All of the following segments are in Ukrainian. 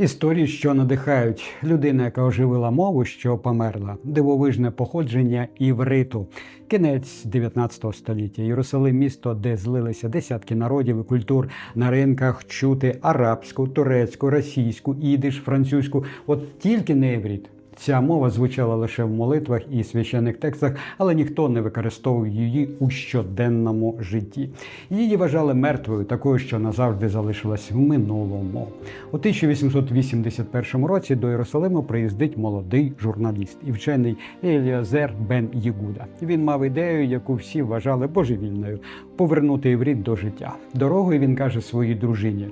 Історії, що надихають. Людина, яка оживила мову, що померла, дивовижне походження івриту, кінець 19 століття, Єрусалим, місто, де злилися десятки народів і культур. На ринках чути арабську, турецьку, російську, ідиш, французьку. От тільки не іврит. Ця мова звучала лише в молитвах і священних текстах, але ніхто не використовував її у щоденному житті. Її вважали мертвою, такою, що назавжди залишилась в минулому. У 1881 році до Єрусалиму приїздить молодий журналіст і вчений Еліазер Бен Єгуда. Він мав ідею, яку всі вважали божевільною повернути іврит до життя. Дорогою він каже своїй дружині.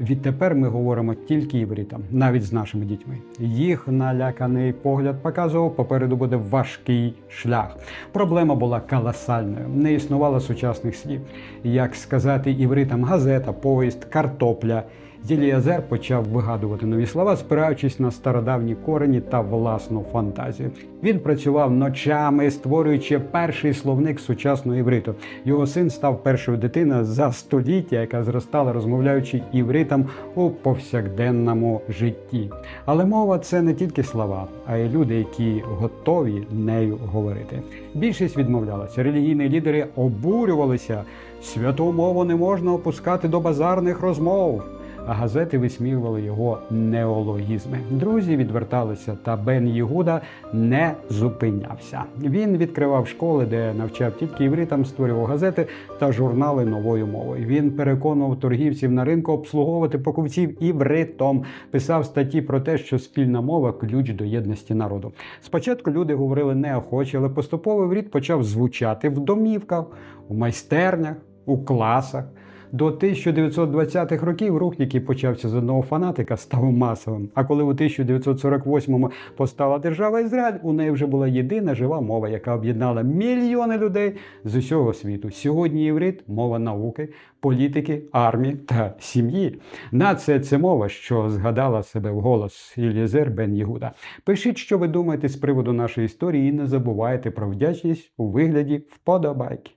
Відтепер ми говоримо тільки івритом, навіть з нашими дітьми. Їх наляканий погляд показував, попереду буде важкий шлях. Проблема була колосальною. Не існувало сучасних слів. Як сказати івритам газета, поїзд, картопля. Єліазер почав вигадувати нові слова, спираючись на стародавні корені та власну фантазію. Він працював ночами, створюючи перший словник сучасного івриту. Його син став першою дитиною за століття, яка зростала, розмовляючи івритом у повсякденному житті. Але мова це не тільки слова, а й люди, які готові нею говорити. Більшість відмовлялася. Релігійні лідери обурювалися. Святу мову не можна опускати до базарних розмов газети висміювали його неологізми. Друзі відверталися, та Бен Єгуда не зупинявся. Він відкривав школи, де навчав тільки івритам, створював газети та журнали новою мовою. Він переконував торгівців на ринку обслуговувати покупців івритом, писав статті про те, що спільна мова ключ до єдності народу. Спочатку люди говорили неохоче, але поступово іврит почав звучати в домівках, у майстернях, у класах. До 1920-х років рух, який почався з одного фанатика, став масовим. А коли у 1948-му постала держава Ізраїль, у неї вже була єдина жива мова, яка об'єднала мільйони людей з усього світу. Сьогодні єврит мова науки, політики, армії та сім'ї. Нація це мова, що згадала себе вголос Ілізер Бен Єгуда. Пишіть, що ви думаєте з приводу нашої історії, і не забувайте про вдячність у вигляді вподобайки.